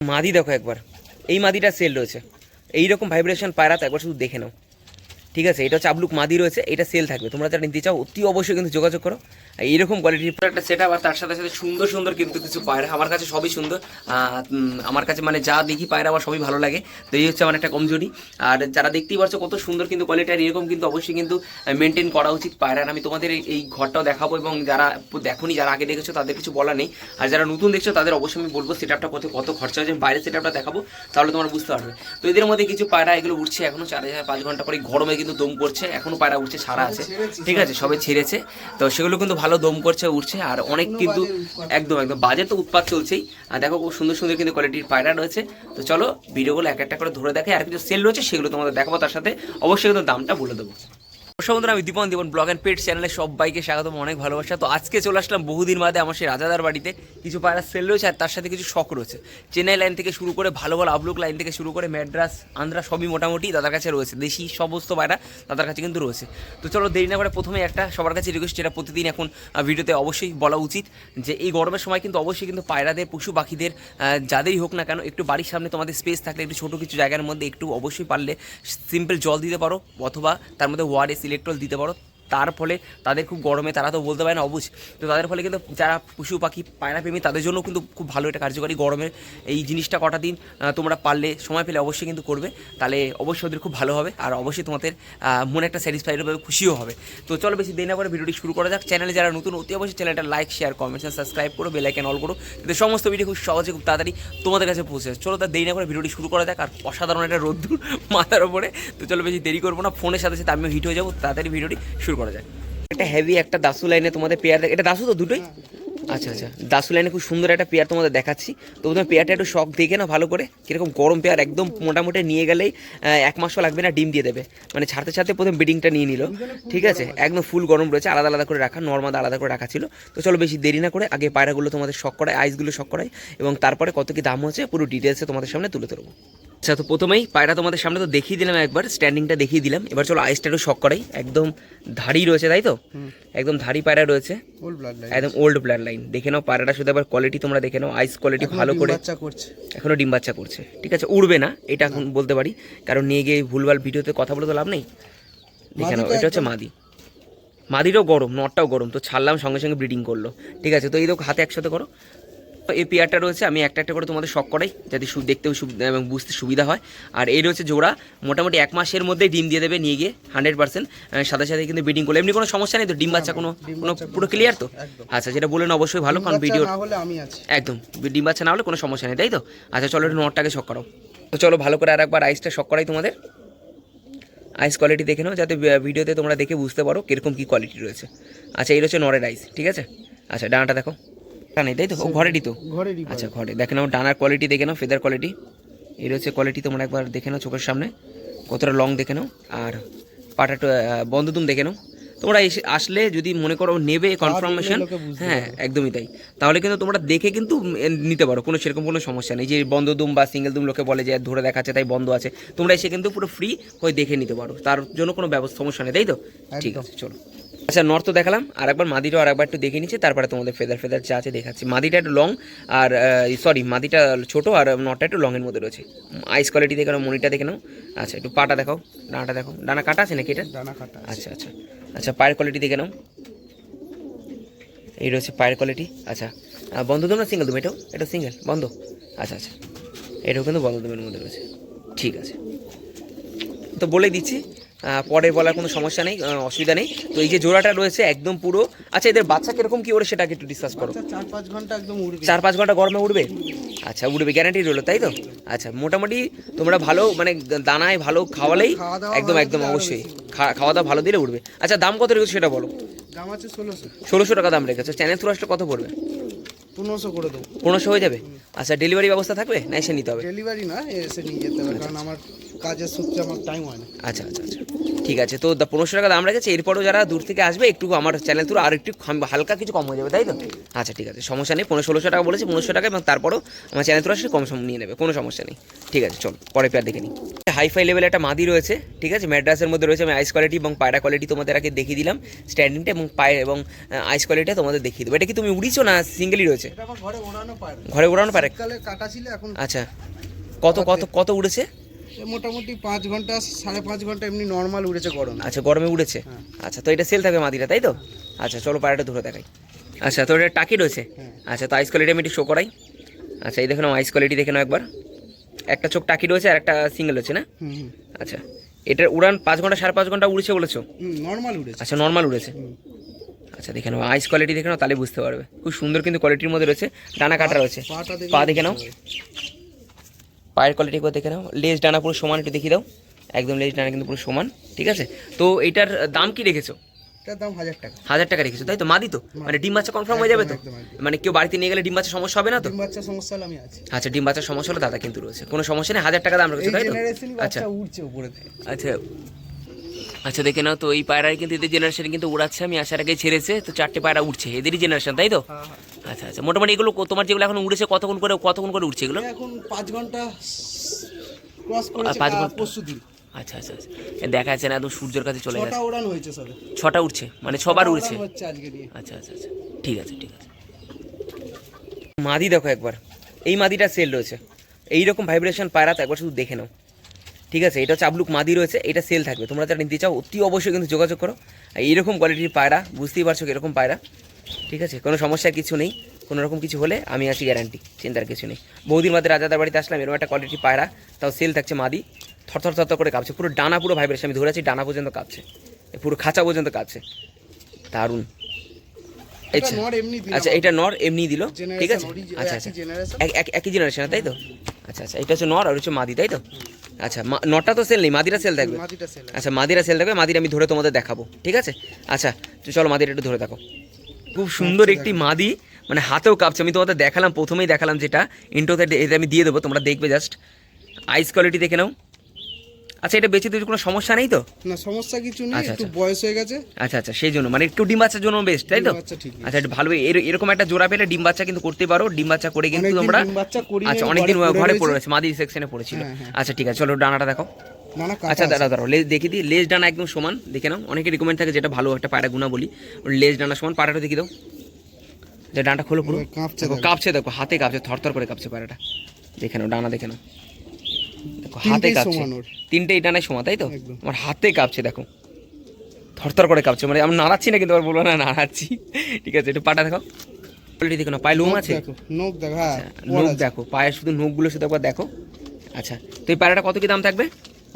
মাদি দেখো একবার। এই মাদিটা সেল রয়েছে। এইরকম ভাইব্রেশন পায়রা তো একবার শুধু দেখে নাও। ঠিক আছে, এটা হচ্ছে আবলুক মাদি রয়েছে, এটা সেল থাকবে। তোমরা যারা নিতে চাও, অতি অবশ্যই কিন্তু যোগাযোগ করো। এইরকম কোয়ালিটির একটা সেট আর তার সাথে সাথে সুন্দর সুন্দর কিন্তু কিছু পায়রা। আমার কাছে সবই সুন্দর। আমার কাছে মানে যা দেখি পায়রা, আমার সবই ভালো লাগে। তো এই হচ্ছে আমার একটা কমজোরি। আর যারা দেখতেই পারছ কত সুন্দর কিন্তু কোয়ালিটি আর এরকম কিন্তু অবশ্যই কিন্তু মেনটেন করা উচিত পায়রার। আমি তোমাদের এই- ঘরটাও দেখাবো এবং যারা দেখোনি, যারা আগে দেখেছ, তাদের কিছু বলা নেই। আর যারা নতুন দেখছ, তাদের অবশ্যই আমি বলব সেট আপটা কত কত খরচা হয়েছে। বাইরের সেট আপটা দেখাবো, তাহলে তোমরা বুঝতে পারবে। তো এদের মধ্যে কিছু পায়রা, এগুলো উঠছে এখনও চার হাজার পাঁচ ঘণ্টা পরে। গরমে কিন্তু দম করছে এখনও পায়রা উঠছে সারা আছে। ঠিক আছে সবে ছেড়েছে। তো সেগুলো কিন্তু ভালো দম করছে উঠছে আর অনেক কিন্তু একদম একদম। বাজে তো উৎপাত চলছেই। আর দেখো খুব সুন্দর সুন্দর কিন্তু কোয়ালিটির পায়রা রয়েছে। তো চলো ভিডিওগুলো এক একটা করে ধরে দেখে আর কিছু সেল রয়েছে সেগুলো তোমাদের দেখাবো তার সাথে। অবশ্যই কিন্তু দামটা বলে দেবো। বন্ধুরা, আমি Dipan Dipan blog and pet চ্যানেলে সবাইকে স্বাগতম, অনেক ভালোবাসা। তো আজকে চলে আসলাম বহুদিন বাদে আমার সেই রাজাদার বাড়িতে। কিছু পায়রা সেল রয়েছে আর তার সাথে কিছু শখ রয়েছে। চেন্নাই লাইন থেকে শুরু করে ভালো ভালো আবলুক লাইন থেকে শুরু করে ম্যাড্রাস আন্ধ্রা সবই মোটামুটি দাদার কাছে রয়েছে। দেশি সমস্ত পায়রা দাদার কাছে কিন্তু রয়েছে। তো চলো দেরি না করে প্রথমে একটা সবার কাছে রিকোয়েস্ট যেটা প্রতিদিন এখন ভিডিওতে অবশ্যই বলা উচিত যে এই গরমের সময় কিন্তু অবশ্যই কিন্তু পায়রাদের, পশু পাখিদের যাদেরই হোক না কেন, একটু বাড়ির সামনে তোমাদের স্পেস থাকলে, একটু ছোটো কিছু জায়গার মধ্যে একটু অবশ্যই পারলে সিম্পল জল দিতে পারো, অথবা তার মধ্যে ওয়ারেস ইলেকট্রল দিতে পারো। তার ফলে তাদের খুব গরমে তারা তো বলতে পারে না অবুঝ তো তাদের ফলে কিন্তু যারা পশু পাখি, পায়রা প্রেমী, তাদের জন্য কিন্তু খুব ভালো এটা কার্যকরী গরমের এই জিনিসটা কটা দিন তোমরা পারলে, সময় পেলে অবশ্যই কিন্তু করবে। তাহলে অবশ্যই ওদের খুব ভালো হবে আর অবশ্যই তোমাদের মনে একটা স্যাটিসফাইড হবে, খুশিও হবে। তো চলো বেশি দেরি না করে ভিডিওটি শুরু করা যাক। চ্যানেলে যারা নতুন, অতি অবশ্যই চ্যানেলটা লাইক শেয়ার কমেন্ট সাবস্ক্রাইব করো বেল আইকন অল করো, যাতে সমস্ত ভিডিও খুব সহজে, খুব তাড়াতাড়ি তোমাদের কাছে পৌঁছে। চলো তার দেরি না করে ভিডিওটি শুরু করা যাক। আর অসাধারণ একটা রোদ্দুর মাথার ওপরে তো চলো বেশি দেরি করব না। ফোনের সাথে সাথে আমিও হিট হয়ে যাব। তাড়াতাড়ি ভিডিওটি শুরু করা যাক একটা হেভি একটা দাসু লাইনে তোমাদের পেয়ার এটা দাসু তো দুটোই? আচ্ছা আচ্ছা। দাসু লাইনে খুব সুন্দর একটা পেয়ার তোমাদের দেখাচ্ছি। তো প্রথমে পেয়ারটা একটু শখ দেখে না ভালো করে। কীরকম গরম পেয়ার একদম মোটামুটি নিয়ে গেলেই এক মাসও লাগবে না, ডিম দিয়ে দেবে। মানে ছাড়তে ছাড়তে প্রথম বিডিংটা নিয়ে নিল। ঠিক আছে? একদম ফুল গরম রয়েছে, আলাদা আলাদা করে রাখা নর্মাল আলাদা করে রাখা ছিল। তো চলো বেশি দেরি না করে আগে পায়রাগুলো তোমাদের শখ করায় আইসগুলো শখ করায় এবং তারপরে কত কি দাম হচ্ছে পুরো ডিটেলসে তোমাদের সামনে তুলে ধরবো। আচ্ছা তো প্রথমেই পায়রা তোমাদের সামনে তো দেখিয়ে দিলাম একবার স্ট্যান্ডিংটা দেখিয়ে দিলাম। এবার চলো আইসটা একটু শখ করাই। একদম ধাড়ি রয়েছে তাই তো? একদম ধাড়ি পায়রা রয়েছে। একদম ওল্ড ব্লাড লাইন দেখে নাও পায়রাটা শুধু একবার কোয়ালিটি তোমরা দেখে নাও। আইস কোয়ালিটি ভালো করে এখনও ডিম বাচ্চা করছে। ঠিক আছে উড়বে না এটা এখন বলতে পারি। কারণ নিয়ে গিয়ে ভুলভাল ভিডিওতে কথা বলে তো লাভ নেই। দেখে নাও এটা হচ্ছে মাদি। মাদিটাও গরম নটটাও গরম। তো ছাড়লাম সঙ্গে সঙ্গে ব্রিডিং করল। ঠিক আছে তো এই দেখো হাতে একসাথে করো। এই পেয়ারটা রয়েছে আমি একটা একটা করে তোমাদের শখ করাই যাতে সু- দেখতেও সুবিধা এবং বুঝতে সুবিধা হয়। আর এই রয়েছে জোড়া মোটামুটি এক মাসের মধ্যে ডিম দিয়ে দেবে নিয়ে গিয়ে হান্ড্রেড পার্সেন্ট সাথে সাথে কিন্তু ব্রিডিং করলে। এমনি কোনো সমস্যা নেই তো ডিম বাচ্চা কোনো কোনো পুরো ক্লিয়ার তো? আচ্ছা যেটা বললেন অবশ্যই ভালো কারণ ভিডিও একদম ডিম বাচ্চা না হলে কোনো সমস্যা নেই তাই তো? আচ্ছা চলো একটু নটটাকে শক করো তো চলো ভালো করে আর একবার আইসটা শক করাই তোমাদের। আইস কোয়ালিটি দেখে নাও যাতে ভিডিওতে তোমরা দেখে বুঝতে পারো কীরকম কী কোয়ালিটি রয়েছে। আচ্ছা এই রয়েছে নরের আইস ঠিক আছে? আচ্ছা ডানাটা দেখো। তা নেই তাই তো? ও ঘরেরই তো? ঘরেরই আচ্ছা ঘরে। দেখে নাও ডানার কোয়ালিটি দেখে নাও ফেদার কোয়ালিটি এই হচ্ছে কোয়ালিটি তোমরা একবার দেখে নাও চোখের সামনে। কতটা লং দেখে নাও। আর পাটা বন্ধুতুম দেখে নাও। তোমরা এসে আসলে যদি মনে করো নেবে কনফার্মেশন হ্যাঁ একদমই তাই। তাহলে কিন্তু তোমরা দেখে কিন্তু নিতে পারো কোনো সেরকম কোনো সমস্যা নেই। যে বন্ধ দুম বা সিঙ্গেল দুম লোকে বলে যে ধরে দেখাচ্ছে তাই বন্ধ আছে তোমরা এসে কিন্তু পুরো ফ্রি হয়ে দেখে নিতে পারো। তার জন্য কোনো ব্যবস্থা সমস্যা নেই তাই তো? ঠিক আছে চলো। আচ্ছা নর্থ তো দেখালাম আর একবার মাদিটাও আর একবার একটু দেখে নিচ্ছে তারপরে তোমাদের ফেদার ফেদার যা আছে দেখাচ্ছি। মাদিটা একটু লং আর সরি মাদিটা ছোট আর নটটা একটু লংয়ের মধ্যে রয়েছে। আইস কোয়ালিটি দেখে নাও মনিটা দেখে নাও। আচ্ছা একটু পাটা দেখাও ডানাটা দেখো ডানা কাটা আছে নাকি এটা? ডানা কাটা আচ্ছা আচ্ছা। আচ্ছা পায়ের কোয়ালিটি দেখে নাও। এই রয়েছে পায়ের কোয়ালিটি আচ্ছা বন্ধ দম না সিঙ্গেল দম এটাও? এটা সিঙ্গেল বন্ধ? আচ্ছা আচ্ছা। এটাও কিন্তু বন্ধ দমের মধ্যে রয়েছে। ঠিক আছে। তো বলে দিচ্ছি পরে বলার কোনো সমস্যা নেই অসুবিধা নেই। তো এই যে জোড়াটা রয়েছে একদম পুরো আচ্ছা এদের বাচ্চা কীরকম কি ওরে সেটাকে একটু ডিসকাস করো। চার পাঁচ ঘণ্টা একদম উড়বে। চার পাঁচ ঘণ্টা গরমে উঠবে আচ্ছা উঠবে গ্যারান্টি রইল তাই তো? আচ্ছা মোটামুটি তোমরা ভালো মানে দানায় ভালো খাওয়ালেই একদম একদম অবশ্যই খাওয়া দাওয়া ভালো দিলে উঠবে আচ্ছা দাম কত রেখেছো সেটা বলো? দাম আছে ষোলোশো। ষোলোশো টাকা দাম রেখেছো। চ্যানেল থ্রু আসলে কত পড়বে? পনেরোশো করে দেবো। পনেরোশো হয়ে যাবে? আচ্ছা ডেলিভারি ব্যবস্থা থাকবে? না এসে নিতে হবে। ডেলিভারি না এসে নিয়ে যেতে হবে কারণ আমার কাজের সূত্রে আমার টাইম হয় না। আচ্ছা আচ্ছা আচ্ছা। ঠিক আছে তো পনেরোশো টাকা দাম রেখেছে এরপরও যারা দূর থেকে আসবে একটু আমার চ্যানেল থ্রু আর একটু হালকা কিছু কম হয়ে যাবে তাই তো? আচ্ছা ঠিক আছে সমস্যা নেই পনেরো ষোলোশো টাকা বলেছে পনেরোশো টাকা এবং তারপরও আমার চ্যানেল থ্রু আসলে কম সম নিয়ে নেবে কোনো সমস্যা নেই। ঠিক আছে চল পরে পেয়ার দেখে নিই। হাইফাই লেভেল একটা মাদি রয়েছে ঠিক আছে ম্যাড্রাসের মধ্যে রয়েছে আমি আইস কোয়ালিটি এবং পায়রা কোয়ালিটি তোমাদের আগে দেখিয়ে দিলাম স্ট্যান্ডিংটা এবং পায়ে এবং আইস কোয়ালিটিটা তোমাদের দেখিয়ে দেবো। এটা কি তুমি উড়িছো না সিঙ্গেলই রয়েছে? ঘরে ওড়ানো পারে ঘরে ওড়ানো পারে কাটা ছিল এখন আচ্ছা কত কত কত উড়েছে? মোটামুটি পাঁচ ঘণ্টা সাড়ে পাঁচ ঘণ্টা এমনি নর্মাল উড়েছে গরম। আচ্ছা গরমে উড়েছে? হ্যাঁ। আচ্ছা তো এটা সেল থাকবে মাদিটা তাই তো? আচ্ছা চলো পায়রাটা ধরে দেখাই। আচ্ছা তো এটা টাকি রয়েছে? হ্যাঁ। আচ্ছা তো আইস কোয়ালিটি আমি একটু শো করাই। আচ্ছা এই দেখো না আইস কোয়ালিটি দেখে নাও একবার। একটা চোখ টাকি রয়েছে আর একটা সিঙ্গেল রয়েছে না? আচ্ছা এটার উড়ান পাঁচ ঘণ্টা সাড়ে পাঁচ ঘণ্টা উড়েছে বলেছ? নর্মাল উড়েছে। আচ্ছা নর্মাল উড়েছে। আচ্ছা দেখে নাও আইস কোয়ালিটি দেখে নাও তাহলে বুঝতে পারবে। খুব সুন্দর কিন্তু কোয়ালিটির মধ্যে রয়েছে। ডানা কাটা রয়েছে। পা দেখে নাও। পায়ের কোয়ালিটি একবার দেখে নাও। লেজ ডানা পুরো সমান একটু দেখিয়ে দাও। একদম লেজ ডানা কিন্তু পুরো সমান ঠিক আছে? তো এটার দাম কি রেখেছো? দাম হাজার টাকা। হাজার টাকা রেখেছো তাই তো? মাদি তো? মানে ডিম বাচ্চা কনফার্ম হয়ে যাবে তো। মানে কেউ বাড়িতে নিয়ে গেলে ডিম বাচ্চা সমস্যা হবে না তো? ডিম বাচ্চা সমস্যা হলে আমি আছি। আচ্ছা ডিম বাচ্চার সমস্যা হলে দাদা কিন্তু রয়েছে। কোনো সমস্যা নেই হাজার টাকা দাম রয়েছে রেখেছো তাই তো? আচ্ছা। উপরে আচ্ছা। আচ্ছা দেখে নাও তো এই পায়রার কিন্তু এদের জেনারেশন কিন্তু উড়াচ্ছে আমি আসার আগে ছেড়েছে তো চারটে পায়রা উঠছে এদেরই জেনারেশন তাই তো? হ্যাঁ, হ্যাঁ। আচ্ছা আচ্ছা মোটামুটি এগুলো তোমার যেগুলো এখন উড়েছে কতক্ষণ করে কতক্ষণ করে উঠছে এগুলো? এখন পাঁচ ঘণ্টা ক্রস করেছে পাঁচ ঘণ্টা? দিন। আচ্ছা আচ্ছা আচ্ছা। দেখা যাচ্ছে না একদম সূর্যের কাছে চলে গেছে। উড়ান হয়েছে সবে। ছটা উঠছে মানে ছবার উড়েছে। আচ্ছা আচ্ছা আচ্ছা ঠিক আছে ঠিক আছে। মাদি দেখো একবার এই মাদিটা সেল রয়েছে। এইরকম ভাইব্রেশন পায়রা তো একবার শুধু দেখে নাও। ঠিক আছে এটা চাবলুক মাদি রয়েছে এটা সেল থাকবে। তোমরা যারা নিতে চাও অতি অবশ্যই কিন্তু যোগাযোগ করো। আর এইরকম কোয়ালিটির পায়রা বুঝতেই পারছ এরকম পায়রা? ঠিক আছে কোনো সমস্যার কিছু নেই। কোনো রকম কিছু হলে আমি আছি গ্যারান্টি চিন্তার কিছু নেই। বহুদিন বাদে রাজাদার বাড়িতে আসলাম এরকম একটা কোয়ালিটির পায়রা তাও সেল থাকছে মাদি। থরথর থরথর করে কাঁপছে পুরো ডানা পুরো ভাইব্রেশন আমি ধরে আছি ডানা পর্যন্ত কাঁপছে। পুরো খাঁচা পর্যন্ত কাঁপছে। দারুণ। আচ্ছা। আচ্ছা এটা নর এমনি দিল ঠিক আছে? আচ্ছা আচ্ছা। এক- এক- একই জেনারেশন তাই তো? আচ্ছা আচ্ছা এটা হচ্ছে নর আর হচ্ছে মাদি তাই তো? আচ্ছা নটা তো সেল নেই মাদিরা সেল থাকবে সেল আচ্ছা মাদিরা সেল দেখবে মাদিরা আমি ধরে তোমাদের দেখাবো ঠিক আছে? আচ্ছা তো চলো মাদিরা একটু ধরে দেখো। খুব সুন্দর একটি মাদি মানে হাতেও কাঁপছে আমি তোমাদের দেখালাম প্রথমেই দেখালাম যেটা ইন্টোতে এটা আমি দিয়ে দেবো তোমরা দেখবে জাস্ট আইস কোয়ালিটি দেখে নাও। আচ্ছা এটা বেঁচে দিতে কোনো সমস্যা নেই তো? না সমস্যা কিছু নেই আচ্ছা, একটু আচ্ছা। বয়স হয়ে গেছে। আচ্ছা আচ্ছা সেই জন্য মানে একটু ডিম বাচ্চার জন্য বেস্ট তাই তো? আচ্ছা এটা ভালো এরকম একটা জোড়া পেলে ডিম বাচ্চা কিন্তু করতে পারো ডিম বাচ্চা করে কিন্তু তোমরা আচ্ছা অনেকদিন ঘরে পড়ে রয়েছে মাদি সেকশনে পড়েছিল। হ্যাঁ, হ্যাঁ। আচ্ছা ঠিক আছে চলো ডানাটা দেখো। আচ্ছা কাটা দাঁড়াও লেজ দেখি দিই লেজ ডানা একদম সমান দেখে নাও অনেকে রিকমেন্ড থাকে যেটা ভালো একটা পায়রা গুণা বলি লেজ ডানা সমান পায়রাটা দেখি দাও। যে ডানাটা খোলো পুরো। কাঁপছে দেখো হাতে কাঁপছে থরথর করে কাঁপছে পায়রাটা। দেখে নাও ডানা দেখে নাও। হাতে কাঁপছে। ওর। তিনটেই ডানায় তাই তো? আমার হাতে কাঁপছে দেখো। থরথর করে কাঁপছে মানে আমি নাড়াচ্ছি না কিন্তু বলব না নাড়াচ্ছি। ঠিক আছে একটু পাটা দেখো। কোয়ালিটি দেখো না পায়ে লোম আছে? নোক দেখো হ্যাঁ আচ্ছা, নখ দেখো পায়ের শুধু নখগুলো শুধু একবার দেখো। আচ্ছা তো এই পায়রাটা কত কি দাম থাকবে?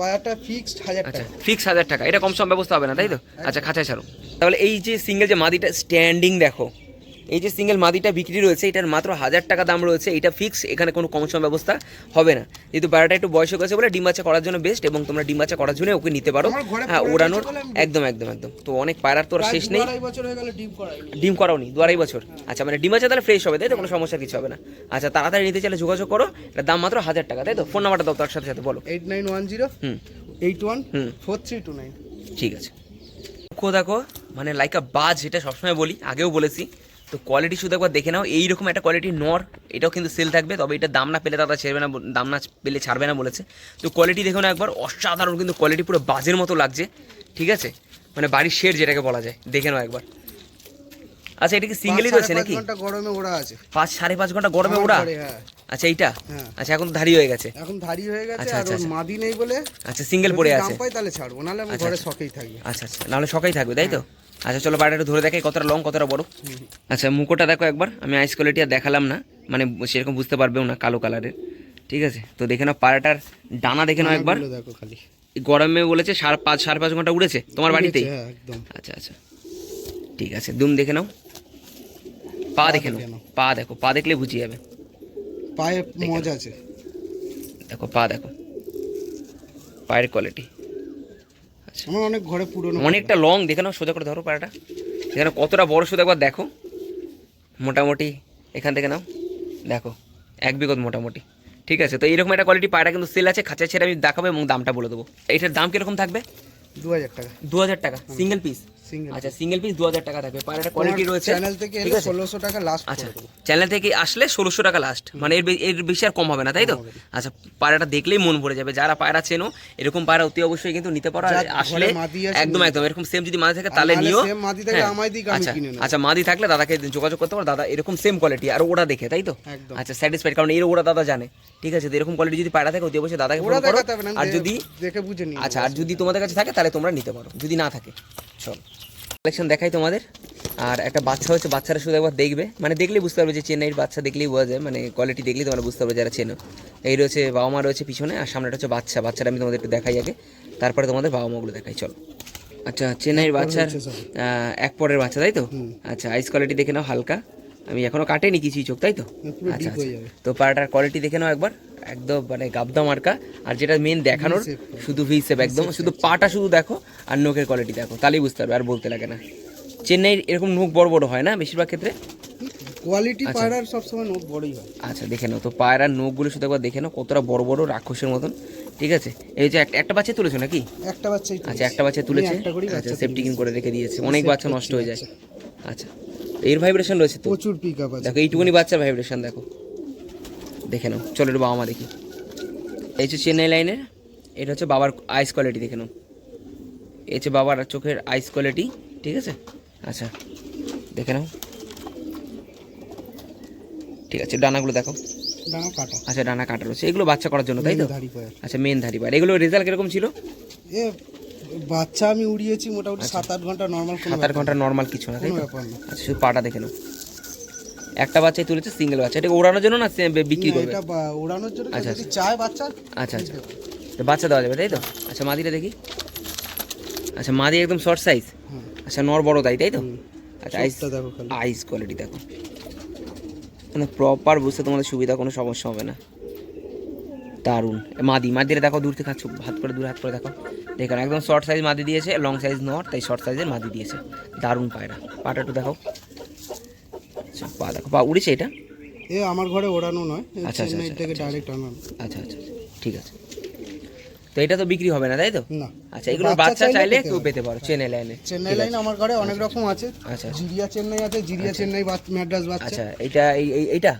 পায়াটা ফিক্সড হাজার আচ্ছা টাকা। ফিক্স হাজার টাকা এটা কম সম ব্যবস্থা হবে না তাই তো? আচ্ছা খাঁচায় ছাড়ো। তাহলে এই যে সিঙ্গেল যে মাদিটা স্ট্যান্ডিং দেখো এই যে সিঙ্গেল মাদিটা বিক্রি রয়েছে এটার মাত্র হাজার টাকা দাম রয়েছে এটা ফিক্স এখানে কোনো কম সম ব্যবস্থা হবে না। যেহেতু পায়রাটা একটু বয়স হয়ে গেছে বলে ডিম বাচ্চা করার জন্য বেস্ট এবং তোমরা ডিম বাচ্চা করার জন্য ওকে নিতে পারো। হ্যাঁ ওড়ানোর একদম একদম একদম। তো অনেক পায়রার তো শেষ নেই। ডিম করাও নি দু আড়াই বছর। আচ্ছা মানে ডিম বাচ্চা তাহলে ফ্রেশ হবে তাই তো? কোনো সমস্যা কিছু হবে না। আচ্ছা তাড়াতাড়ি নিতে চাইলে যোগাযোগ করো এটার দাম মাত্র হাজার টাকা তাই তো? ফোন নাম্বারটা দাও তার সাথে সাথে বলো। Eight nine one zero hmm. Eight one hmm. Four three two nine ঠিক আছে। দেখো দেখো মানে লাইক আ বাজ এটা সবসময় বলি আগেও বলেছি। তো কোয়ালিটি শুধু একবার দেখে নাও এইরকম একটা কোয়ালিটি নর এটাও কিন্তু সেল থাকবে তবে এটা দাম না পেলে দাদা ছেড়বে না দাম না পেলে ছাড়বে না বলেছে। তো কোয়ালিটি দেখো না একবার অসাধারণ কিন্তু কোয়ালিটি পুরো বাজের মতো লাগছে ঠিক আছে? মানে বাড়ির শেড যেটাকে বলা যায় দেখে নাও একবার। আচ্ছা এটা কি সিঙ্গেলই রয়েছে নাকি? গরমে ওরা আছে। পাঁচ সাড়ে পাঁচ ঘণ্টা গরমে ওরা হ্যাঁ। আচ্ছা এইটা? হ্যাঁ। আচ্ছা এখন ধারি হয়ে গেছে। এখন ভারী হয়ে গেছে আচ্ছা, আর আচ্ছা, আচ্ছা। মাদি নেই বলে আচ্ছা সিঙ্গেল পড়ে দাম আছে। পাই তাহলে ছাড়বো নাহলে আমি ঘরে। শখেই থাকবে আচ্ছা আচ্ছা নাহলে সকাই থাকবে তাই তো? আচ্ছা চলো পায়রাটা ধরে দেখাই কতটা লং কতটা বড়। আচ্ছা মুখোটা দেখো একবার। আমি আইস কোয়ালিটি আর দেখালাম না। মানে সেরকম বুঝতে পারবেও না কালো কালারের ঠিক আছে? তো দেখে নাও পায়রাটার ডানা দেখে নাও একবার। দেখো খালি। এই গরমে বলেছে সাড়ে পাঁচ সাড়ে পাঁচ ঘণ্টা উড়েছে। তোমার বাড়িতেই? হ্যাঁ একদম। আচ্ছা আচ্ছা। ঠিক আছে দুম দেখে নাও। পা দেখে নাও। দেখে নাও। পা দেখো পা দেখলে বুঝিয়ে যাবে। পায়ে মজা আছে। দেখো পা দেখো। পায়ের কোয়ালিটি আমার অনেক ঘরে পুরনো অনেকটা লং দেখে নাও সোজা করে ধরো পায়রাটা। এখানে কতটা বড় শুধু একবার দেখো। মোটামুটি এখান থেকে নাও। দেখো এক বিগত মোটামুটি। ঠিক আছে তো এইরকম একটা কোয়ালিটি পায়রা কিন্তু সেল আছে। খাঁচা ছেড়ে আমি দেখাবো এবং দামটা বলে দেবো। এটার দাম কীরকম থাকবে? দু হাজার টাকা। দু হাজার টাকা সিঙ্গেল পিস আচ্ছা সিঙ্গেল পিস দু হাজার টাকা থাকবে। পায়রাটা কোয়ালিটি রয়েছে। চ্যানেল থেকে এলে ষোলোশো টাকা লাস্ট আচ্ছা চ্যানেল থেকে আসলে ষোলোশো টাকা লাস্ট মানে এর এর বেশি আর কম হবে না তাই তো? আচ্ছা পায়রাটা দেখলেই মন ভরে যাবে। যারা পায়রা চেনো এরকম পায়রা অতি অবশ্যই কিন্তু নিতে পারো। আসলে একদম একদম। এরকম সেম যদি মাদি থাকে তাহলে নিও। হ্যাঁ, আচ্ছা আচ্ছা মাদি থাকলে দাদাকে যোগাযোগ করতে পারো। দাদা এরকম সেম কোয়ালিটি আর ওরা দেখে তাই তো? আচ্ছা স্যাটিসফাইড কারণ এর ওরা দাদা জানে। ঠিক আছে এরকম কোয়ালিটি যদি পায়রা থাকে অতি অবশ্যই দাদাকে ফোন করো। আর যদি দেখে বুঝে আচ্ছা আর যদি তোমাদের কাছে থাকে তাহলে তোমরা নিতে পারো। যদি না থাকে। চল। কালেকশন দেখাই তোমাদের। আর একটা বাচ্চা হচ্ছে বাচ্চারা শুধু একবার দেখবে। মানে দেখলেই বুঝতে পারবে যে চেন্নাইয়ের বাচ্চা দেখলেই বোঝা যায়। মানে কোয়ালিটি দেখলেই তোমরা বুঝতে পারবে যারা চেনো। এই রয়েছে বাবা মা রয়েছে পিছনে আর সামনেটা হচ্ছে বাচ্চা। বাচ্চাটা আমি তোমাদের একটু দেখাই আগে। তারপরে তোমাদের বাবা মাগুলো দেখাই চলো। আচ্ছা চেন্নাইয়ের বাচ্চা এক পরের বাচ্চা তাই তো? আচ্ছা আইস কোয়ালিটি দেখে নাও হালকা। আমি এখনও কাটেনি কিছুই চোখ তাই তো? আচ্ছা আচ্ছা। তো পাড়াটার কোয়ালিটি দেখে নাও একবার। একদম মানে গাবদা মার্কা। আর যেটা মেন দেখানোর শুধু ভি সেপ একদম শুধু পাটা শুধু দেখো আর নোকের কোয়ালিটি দেখো। তাহলেই বুঝতে পারবে আর বলতে লাগে না। চেন্নাইয়ের এরকম নোক বড় বড় হয় না বেশিরভাগ ক্ষেত্রে? কোয়ালিটি পায়রার সবসময় নোট বড়ই হয়। আচ্ছা দেখে নাও। তো পায়রার নোকগুলো শুধু একবার দেখে নাও কতটা বড় বড় রাক্ষসের মতন। ঠিক আছে? এই যে একটা- একটা বাচ্চা তুলেছো নাকি? একটা বাচ্চাই আচ্ছা একটা বাচ্চা তুলেছে? আচ্ছা সেফটিকিং করে রেখে দিয়েছে। অনেক বাচ্চা নষ্ট হয়ে যায়। আচ্ছা। এর ভাইব্রেশন রয়েছে তো? প্রচুর পিক আপ আছে। দেখো এইটুকুনি বাচ্চার ভাইব্রেশন দেখো। দেখে নাও চলো একটু বাবা মা দেখি। এই হচ্ছে চেন্নাই লাইনের এটা হচ্ছে বাবার আইস কোয়ালিটি দেখে নাও। এই হচ্ছে বাবার চোখের আইস কোয়ালিটি ঠিক আছে? আচ্ছা দেখে নাও। ঠিক আছে ডানাগুলো দেখো। ডানা কাটা। আচ্ছা ডানা কাটা রয়েছে। এগুলো বাচ্চা করার জন্য তাই তো? আচ্ছা মেন ধারি পার এগুলো রেজাল্ট কীরকম ছিল? বাচ্চা আমি উড়িয়েছি মোটামুটি সাত আট ঘণ্টা নর্মাল সাত আট ঘণ্টা নর্মাল কিছু না তাই কোনো ব্যাপার না। আচ্ছা শুধু পাটা দেখে নাও। একটা বাচ্চাই তুলেছে সিঙ্গেল বাচ্চা। এটা ওড়ানোর জন্য না বিক্রি করবে? এটা ওড়ানোর জন্য আচ্ছা, চায় বাচ্চা আচ্ছা আচ্ছা। তো বাচ্চা দেওয়া যাবে তাই তো? আচ্ছা মাদিটা দেখি। আচ্ছা মাদি একদম শর্ট সাইজ আচ্ছা নর বড় তাই তাই তো? আচ্ছা আইস দেখো আইস কোয়ালিটি দেখো। মানে প্রপার বুঝতে তোমাদের সুবিধা কোনো সমস্যা হবে না। দারুণ। মাদি মাদিরে দেখো দূর থেকে হাত হাত করে দূরে হাত করে দেখো। দেখো একদম শর্ট সাইজ মাদি দিয়েছে লং সাইজ নট তাই শর্ট সাইজের মাদি দিয়েছে। দারুণ পায়রা। পাটা একটু দেখো। আচ্ছা পা দেখো পা উড়েছে এটা? এ আমার ঘরে ওড়ানো নয় আচ্ছা, আচ্ছা, আচ্ছা আচ্ছা আচ্ছা, ঠিক আছে। তো এটা তো বিক্রি হবে না তাই তো? না। আচ্ছা এগুলো বাচ্চা চাইলে কেউ পেতে পারো চেনে লাইনে চেন্নাই লাইন আমার ঘরে অনেক রকম আছে। আচ্ছা। জিরিয়া চেন্নাই আছে জিরিয়া চেন্নাই ম্যাড্রাস বাচ্চা। আচ্ছা এইটা এই এই- এইটা?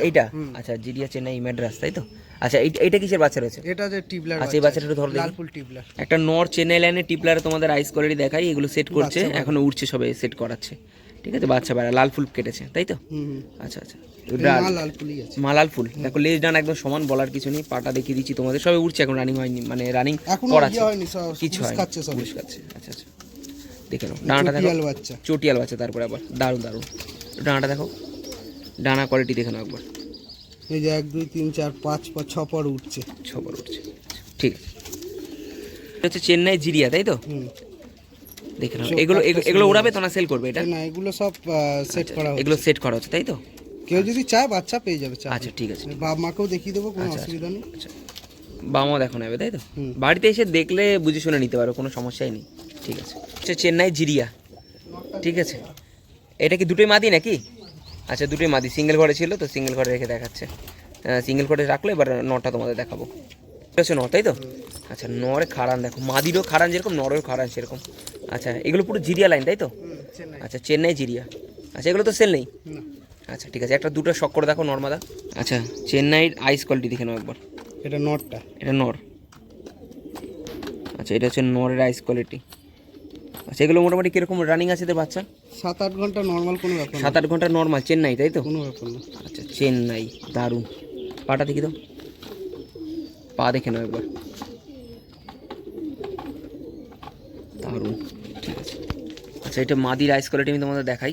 এইটা? আচ্ছা জিডিয়া চেন্নাই ম্যাড্রাস তাই তো? আচ্ছা এইটা কিসের বাচ্চা রয়েছে? এটা যে টিবলার আচ্ছা এই বাচ্চাটা ধরো টিবলার একটা নর চেন্নাই লাইনে টিপলারে তোমাদের আইস কোয়ালিটি দেখাই এগুলো সেট করছে এখনও উঠছে সবে সেট করাচ্ছে। ঠিক আছে? বাচ্চা বাড়া লাল ফুল কেটেছে তাই তো? আচ্ছা আচ্ছা। মা লাল ফুল। দেখো লেজ ডান একদম সমান বলার কিছু নেই পাটা দেখিয়ে দিচ্ছি তোমাদের। সবে উঠছে এখন রানিং হয়নি মানে রানিং করাচ্ছে। ইয়ে কিছু হয় আচ্ছা আচ্ছা। দেখে নাও ডানাটা দেখো। চটিয়াল বাচ্চা। চটিয়াল বাচ্চা তারপরে আবার। দারুণ দারুণ। ডানাটা দেখো। ডানা কোয়ালিটি দেখে নাও একবার। এই যে এক দুই তিন চার পাঁচ পর ছ পর উঠছে। ছবার উঠছে। ঠিক আছে। হচ্ছে চেন্নাই জিরিয়া তাই তো? দেখে নাও। এগুলো এগুলো- ওড়াবে তো না সেল করবে এটা? না এগুলো সব সেট করা এগুলো সেট করা হচ্ছে তাই তো? কেউ যদি চায় বাচ্চা পেয়ে যাবে আচ্ছা ঠিক আছে বাপ মাকেও দেখিয়ে দেবো কোনো অসুবিধা নেই। আচ্ছা। বামাও দেখো নেবে তাই তো। বাড়িতে এসে দেখলে বুঝে শুনে নিতে পারো কোনো সমস্যাই নেই। ঠিক আছে। আচ্ছা চেন্নাই জিরিয়া। ঠিক আছে। এটা কি দুটোই মাদি নাকি? আচ্ছা দুটোই মাদি। সিঙ্গেল ঘরে ছিল তো সিঙ্গেল ঘরে রেখে দেখাচ্ছে। সিঙ্গেল ঘরে রাখল এবার নটা তোমাদের দেখাবো। এটা হচ্ছে নর তাই তো? আচ্ছা নরে খাড়ান দেখো মাদিরও খাড়ান যেরকম নরেরও খাড়ান সেরকম। আচ্ছা এগুলো পুরো জিরিয়া লাইন তাই তো? আচ্ছা চেন্নাই জিরিয়া। আচ্ছা এগুলো তো সেল নেই? আচ্ছা ঠিক আছে একটা দুটো শখ করে দেখো নর্মাদা আচ্ছা চেন্নাইয়ের আইস কোয়ালিটি দেখে নাও একবার। এটা নরটা এটা নর আচ্ছা এটা হচ্ছে নরের আইস কোয়ালিটি আচ্ছা এগুলো মোটামুটি কীরকম রানিং আছে এদের বাচ্চা? সাত আট ঘণ্টা নর্মাল কোনো ব্যাপার সাত আট ঘণ্টা নর্মাল চেন্নাই তাই তো? কোনো ব্যাপার না। আচ্ছা চেন্নাই দারুণ। পাটা দেখি তো। পা দেখে নাও একবার। দারুণ। আচ্ছা এটা মাদির আইস কোয়ালিটি আমি তোমাদের দেখাই।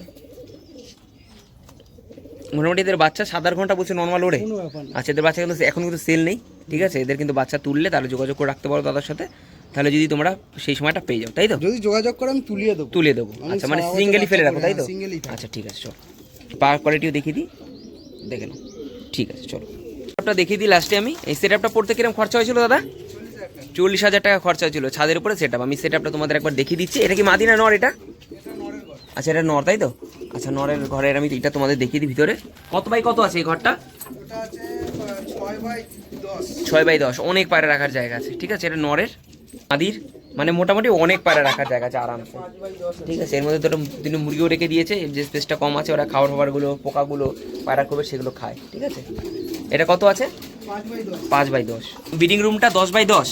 মোটামুটি এদের বাচ্চা সাত আট ঘণ্টা বলছে নর্মাল ওড়ে। আচ্ছা এদের বাচ্চা কিন্তু এখন কিন্তু সেল নেই ঠিক আছে? এদের কিন্তু বাচ্চা তুললে তাহলে যোগাযোগ করে রাখতে পারো দাদার সাথে। তাহলে যদি তোমরা সেই সময়টা পেয়ে যাও তাই তো? যদি যোগাযোগ করো আমি তুলিয়ে দেবো। তুলে দেবো। আচ্ছা মানে সিঙ্গেলই ফেলে রাখো তাই তো? হ্যাঁ। আচ্ছা ঠিক আছে চলো। পা কোয়ালিটিও দেখিয়ে দিই। দেখে নাও। ঠিক আছে চলো। সেটআপটা দেখিয়ে দিই লাস্টে আমি। এই সেটআপটা পড়তে কীরকম খরচা হয়েছিল দাদা? চল্লিশ হাজার টাকা খরচা ছিল ছাদের উপরে সেটআপ আমি সেটআপটা তোমাদের একবার দেখিয়ে দিচ্ছি। এটা কি মাদিনা নর এটা? আচ্ছা এটা নর তাই তো? আচ্ছা নরের ঘরের আমি এটা তোমাদের দেখিয়ে দিই ভিতরে। কত বাই কত আছে এই ঘরটা? ছয় বাই দশ। ছয় বাই দশ। অনেক পায়রা রাখার জায়গা আছে। ঠিক আছে এটা নরের মাদির। মানে মোটামুটি অনেক পায়রা রাখার জায়গা আছে আরামসে। ঠিক আছে, এর মধ্যে ধরো তিনি মুরগিও রেখে দিয়েছে, যে স্পেসটা কম আছে, ওরা খাবার ফাবারগুলো পোকাগুলো, পায়রা করবে, সেগুলো খায়, ঠিক আছে? এটা কত আছে? পাঁচ বাই দশ। বিডিং রুমটা দশ বাই দশ?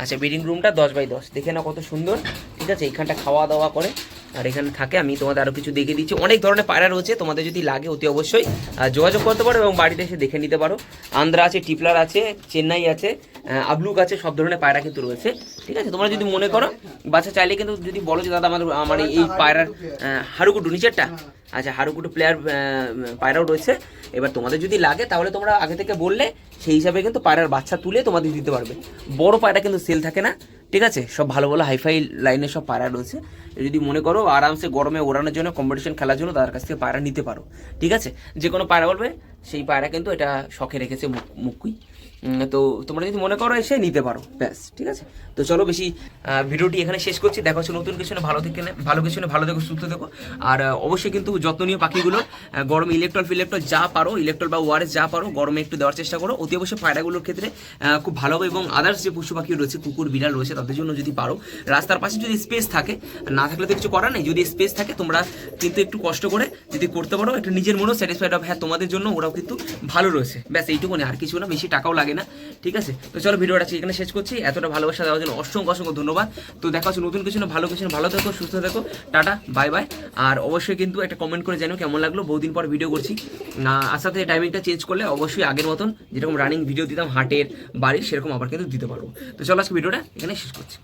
আচ্ছা বিডিং রুমটা দশ বাই দশ। দেখে না কত সুন্দর। ঠিক আছে, এইখানটা খাওয়া দাওয়া করে আর এখানে থাকে, আমি তোমাদের আরও কিছু দেখে দিচ্ছি। অনেক ধরনের পায়রা রয়েছে, তোমাদের যদি লাগে অতি অবশ্যই যোগাযোগ করতে পারো এবং বাড়িতে এসে দেখে নিতে পারো। আন্দ্রা আছে, টিপলার আছে, চেন্নাই আছে আবলুক আছে, সব ধরনের পায়রা কিন্তু রয়েছে, ঠিক আছে? তোমরা যদি মনে করো বাচ্চা চাইলে কিন্তু যদি বলো যে, দাদা, আমাদের আমার এই পায়রার হারুকুটু নিচেরটা? আচ্ছা হারুকুটু প্লেয়ার পায়রাও রয়েছে। এবার তোমাদের যদি লাগে, তাহলে তোমরা আগে থেকে বললে, সেই হিসাবে কিন্তু পায়রার বাচ্চা তুলে তোমাদের দিতে পারবে। বড় পায়রা কিন্তু সেল থাকে না, ঠিক আছে? সব ভালো ভালো হাইফাই লাইনে সব পায়রা রয়েছে। যদি মনে করো আরামসে গরমে ওড়ানোর জন্য কম্পিটিশন খেলার জন্য তাদের কাছ থেকে পায়রা নিতে পারো, ঠিক আছে? যে কোনো পায়রা বলবে, সেই পায়রা কিন্তু এটা শখে রেখেছে মুক- মুকুই তো তোমরা যদি মনে করো এসে নিতে পারো। ব্যাস, ঠিক আছে? তো চলো বেশি ভিডিওটি এখানে শেষ করছি। দেখা হচ্ছে নতুন কিছু ভালো থেকে, ভালো কিছু ভালো দেখো সুস্থ দেখো আর অবশ্যই কিন্তু যত্ন নিয়ে পাখিগুলো। গরমে ইলেকট্রল ফিলেকট্রল যা পারো ইলেকট্রল বা ওয়ারেস যা পারো, গরমে একটু দেওয়ার চেষ্টা করো। অতি অবশ্যই পায়রাগুলোর ক্ষেত্রে খুব ভালো হবে এবং আদার্স যে পশু পাখি রয়েছে, কুকুর, বিড়াল রয়েছে, তাদের জন্য যদি পারো। রাস্তার পাশে যদি স্পেস থাকে, না থাকলে তো কিছু করার নেই। যদি স্পেস থাকে, তোমরা কিন্তু একটু কষ্ট করে যদি করতে পারো, একটা নিজের মনেও স্যাটিসফাইড হবে। হ্যাঁ তোমাদের জন্য ওরাও কিন্তু ভালো রয়েছে। ব্যাস, এইটুকুনি। আর কিছু না, বেশি টাকাও লাগে না। ঠিক আছে? তো চলো ভিডিওটা এখানে শেষ করছি। এতটা ভালোবাসা দেওয়ার জন্য অসংখ্য অসংখ্য ধন্যবাদ। তো দেখা হচ্ছে নতুন কিছু না, ভালো কিছু ভালো থেকো, সুস্থ থেকো। Tata, bye bye. আর অবশ্যই কিন্তু একটা কমেন্ট করে জানো কেমন লাগল। বহুদিন পর ভিডিও করছি। আর সাথে টাইমিংটা চেঞ্জ করলে অবশ্যই আগের মতন যেরকম রানিং ভিডিও দিতাম হাটের বাড়ির, সেরকম আবার কিন্তু দিতে পারব। তো চলো আজকে ভিডিওটা এখানে শেষ করছি।